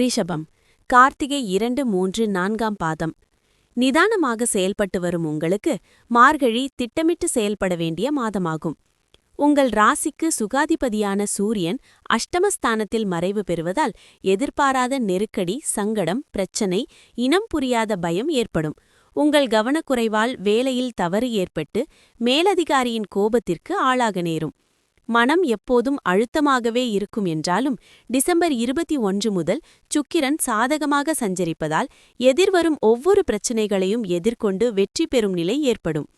ரிஷபம் கார்த்திகை இரண்டு மூன்று நான்காம் பாதம். நிதானமாக செயல்பட்டு வரும் உங்களுக்கு மார்கழி திட்டமிட்டு செயல்பட வேண்டிய மாதமாகும். உங்கள் ராசிக்கு சுகாதிபதியான சூரியன் அஷ்டமஸ்தானத்தில் மறைவு பெறுவதால் எதிர்பாராத நெருக்கடி சங்கடம் பிரச்சனை இனம் புரியாத பயம் ஏற்படும். உங்கள் கவனக்குறைவால் வேலையில் தவறு ஏற்பட்டு மேலதிகாரியின் கோபத்திற்கு ஆளாக நேரும். மனம் எப்போதும் அழுத்தமாகவே இருக்கும் என்றாலும் டிசம்பர் இருபத்தி ஒன்று முதல் சுக்கிரன் சாதகமாக சஞ்சரிப்பதால் எதிர்வரும் ஒவ்வொரு பிரச்சினைகளையும் எதிர்கொண்டு வெற்றி பெறும் நிலை ஏற்படும்.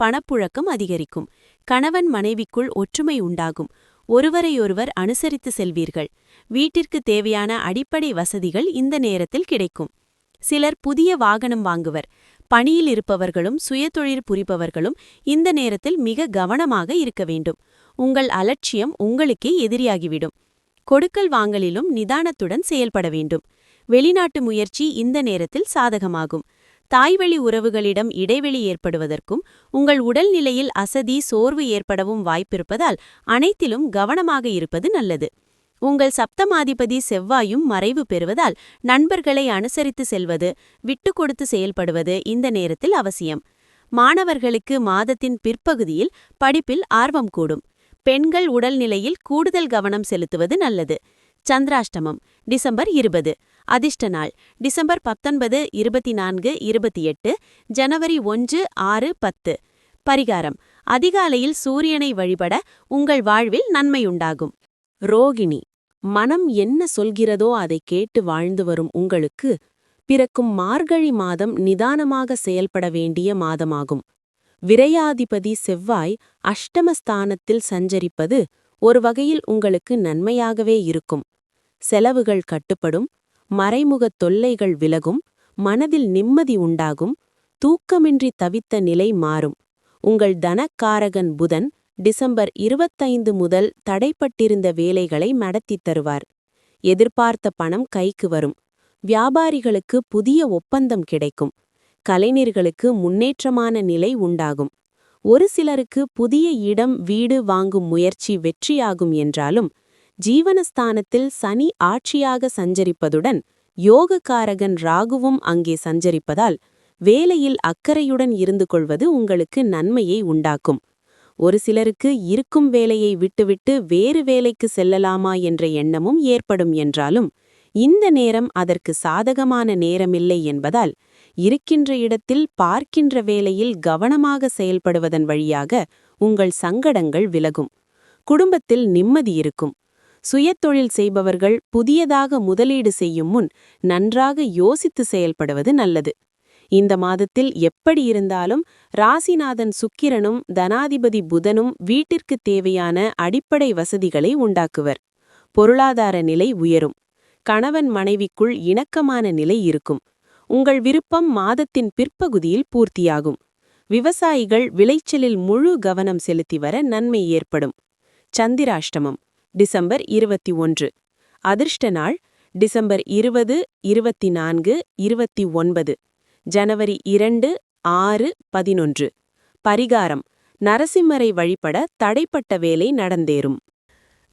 பணப்புழக்கம் அதிகரிக்கும். கணவன் மனைவிக்குள் ஒற்றுமை உண்டாகும். ஒருவரையொருவர் அனுசரித்து செல்வீர்கள். வீட்டிற்கு தேவையான அடிப்படை வசதிகள் இந்த நேரத்தில் கிடைக்கும். சிலர் புதிய வாகனம் வாங்குவர். பணியில் இருப்பவர்களும் சுயதொழில் புரிபவர்களும் இந்த நேரத்தில் மிக கவனமாக இருக்க வேண்டும். உங்கள் அலட்சியம் உங்களுக்கே எதிரியாகிவிடும். கொடுக்கல் வாங்கலிலும் நிதானத்துடன் செயல்பட வேண்டும். வெளிநாட்டு முயற்சி இந்த நேரத்தில் சாதகமாகும். தாய்வழி உறவுகளிடம் இடைவெளி ஏற்படுவதற்கும் உங்கள் உடல்நிலையில் அசதி சோர்வு ஏற்படவும் வாய்ப்பிருப்பதால் அனைத்திலும் கவனமாக இருப்பது நல்லது. உங்கள் சப்தமாதிபதி செவ்வாயும் மறைவு பெறுவதால் நண்பர்களை அனுசரித்து செல்வது விட்டு கொடுத்து செயல்படுவது இந்த நேரத்தில் அவசியம். மாணவர்களுக்கு மாதத்தின் பிற்பகுதியில் படிப்பில் ஆர்வம் கூடும். பெண்கள் உடல்நிலையில் கூடுதல் கவனம் செலுத்துவது நல்லது. சந்திராஷ்டமம் டிசம்பர் இருபது. அதிர்ஷ்ட நாள் டிசம்பர் பத்தொன்பது இருபத்தி நான்கு இருபத்தி எட்டு ஜனவரி ஒன்று ஆறு பத்து. பரிகாரம் அதிகாலையில் சூரியனை வழிபட உங்கள் வாழ்வில் நன்மையுண்டாகும். ரோகிணி மனம் என்ன சொல்கிறதோ அதை கேட்டு வாழ்ந்து வரும் உங்களுக்கு பிறக்கும் மார்கழி மாதம் நிதானமாக செயல்பட வேண்டிய மாதமாகும். விரையாதிபதி செவ்வாய் அஷ்டமஸ்தானத்தில் சஞ்சரிப்பது ஒரு வகையில் உங்களுக்கு நன்மையாகவே இருக்கும். செலவுகள் கட்டுப்படும் மறைமுகத் தொல்லைகள் விலகும் மனதில் நிம்மதி உண்டாகும் தூக்கமின்றி தவித்த நிலை மாறும். உங்கள் தனக்காரகன் புதன் டிசம்பர் இருபத்தைந்து முதல் தடைப்பட்டிருந்த வேலைகளை நடத்தித் தருவார். எதிர்பார்த்த பணம் கைக்கு வரும். வியாபாரிகளுக்கு புதிய ஒப்பந்தம் கிடைக்கும். கலைஞர்களுக்கு முன்னேற்றமான நிலை உண்டாகும். ஒரு சிலருக்கு புதிய இடம் வீடு வாங்கும் முயற்சி வெற்றியாகும் என்றாலும் ஜீவனஸ்தானத்தில் சனி ஆட்சியாக சஞ்சரிப்பதுடன் யோகக்காரகன் ராகுவும் அங்கே சஞ்சரிப்பதால் வேலையில் அக்கறையுடன் இருந்து கொள்வது உங்களுக்கு நன்மையை உண்டாக்கும். ஒரு சிலருக்கு இருக்கும் வேலையை விட்டுவிட்டு வேறு வேலைக்கு செல்லலாமா என்ற எண்ணமும் ஏற்படும் என்றாலும் இந்த நேரம் அதற்கு சாதகமான நேரமில்லை என்பதால் இருக்கின்ற இடத்தில் பார்க்கின்ற வேலையில் கவனமாக செயல்படுவதன் வழியாக உங்கள் சங்கடங்கள் விலகும். குடும்பத்தில் நிம்மதி இருக்கும். சுயத்தொழில் செய்பவர்கள் புதியதாக முதலீடு செய்யும் முன் நன்றாக யோசித்து செயல்படுவது நல்லது. இந்த மாதத்தில் எப்படி இருந்தாலும் ராசிநாதன் சுக்கிரனும் தனாதிபதி புதனும் வீட்டிற்கு தேவையான அடிப்படை வசதிகளை உண்டாக்குவர். பொருளாதார நிலை உயரும். கணவன் மனைவிக்குள் இணக்கமான நிலை இருக்கும். உங்கள் விருப்பம் மாதத்தின் பிற்பகுதியில் பூர்த்தியாகும். விவசாயிகள் விளைச்சலில் முழு கவனம் செலுத்தி வர நன்மை ஏற்படும். சந்திராஷ்டமம் டிசம்பர் இருபத்தி ஒன்று. அதிர்ஷ்ட நாள் டிசம்பர் இருபது இருபத்தி நான்கு இருபத்தி ஒன்பது. ஜனவரி இரண்டு ஆறு பதினொன்று. பரிகாரம். நரசிம்மரை வழிபட தடைப்பட்ட வேலை நடந்தேறும்.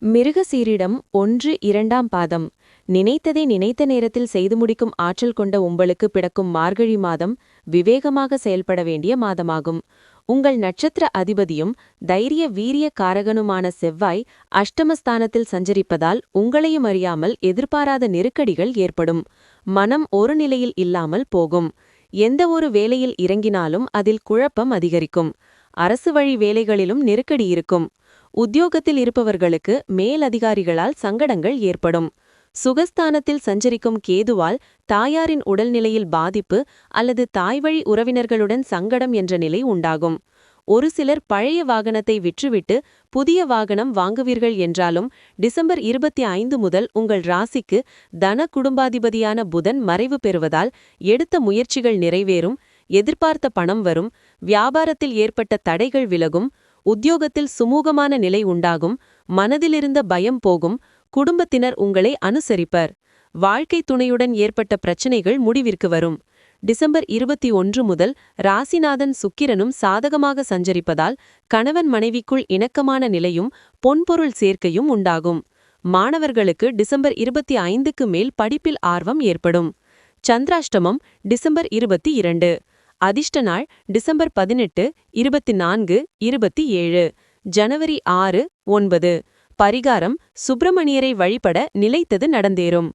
மிருகசீரிடம் ஒன்று இரண்டாம் பாதம். நினைத்ததை நினைத்த நேரத்தில் செய்து முடிக்கும் ஆற்றல் கொண்ட உங்களுக்கு பிடக்கும் மார்கழி மாதம் விவேகமாக செயல்பட வேண்டிய மாதமாகும். உங்கள் நட்சத்திர அதிபதியும் தைரிய வீரிய காரகனுமான செவ்வாய் அஷ்டமஸ்தானத்தில் சஞ்சரிப்பதால் உங்களையும் அறியாமல் எதிர்பாராத நெருக்கடிகள் ஏற்படும். மனம் ஒரு நிலையில் இல்லாமல் போகும். எந்த ஒரு வேலையில் இறங்கினாலும் அதில் குழப்பம் அதிகரிக்கும். அரசு வழி வேலைகளிலும் நெருக்கடி இருக்கும். உத்தியோகத்தில் இருப்பவர்களுக்கு மேலதிகாரிகளால் சங்கடங்கள் ஏற்படும். சுகஸ்தானத்தில் சஞ்சரிக்கும் கேதுவால் தாயாரின் உடல்நிலையில் பாதிப்பு அல்லது தாய்வழி உறவினர்களுடன் சங்கடம் என்ற நிலை உண்டாகும். ஒரு சிலர் பழைய வாகனத்தை விற்றுவிட்டு புதிய வாகனம் வாங்குவீர்கள் என்றாலும் டிசம்பர் இருபத்தி ஐந்து முதல் உங்கள் ராசிக்கு தன குடும்பாதிபதியான புதன் மறைவு பெறுவதால் எடுத்த முயற்சிகள் நிறைவேறும் எதிர்பார்த்த பணம் வரும் வியாபாரத்தில் ஏற்பட்ட தடைகள் விலகும் உத்தியோகத்தில் சுமூகமான நிலை உண்டாகும் மனதிலிருந்த பயம் போகும் குடும்பத்தினர் உங்களை அனுசரிப்பர். வாழ்க்கை துணையுடன் ஏற்பட்ட பிரச்சினைகள் முடிவிற்கு வரும். டிசம்பர் இருபத்தி ஒன்று முதல் ராசிநாதன் சுக்கிரனும் சாதகமாக சஞ்சரிப்பதால் கணவன் மனைவிக்குள் இணக்கமான நிலையும் பொன்பொருள் சேர்க்கையும் உண்டாகும். மாணவர்களுக்கு டிசம்பர் இருபத்தி ஐந்துக்கு மேல் படிப்பில் ஆர்வம் ஏற்படும். சந்திராஷ்டமம் டிசம்பர் இருபத்தி இரண்டு. அதிர்ஷ்ட நாள் டிசம்பர் பதினெட்டு இருபத்தி நான்கு இருபத்தி ஏழு. ஜனவரி ஆறு ஒன்பது. பரிகாரம் சுப்பிரமணியரை வழிபட நிலைத்தது நடந்தேறும்.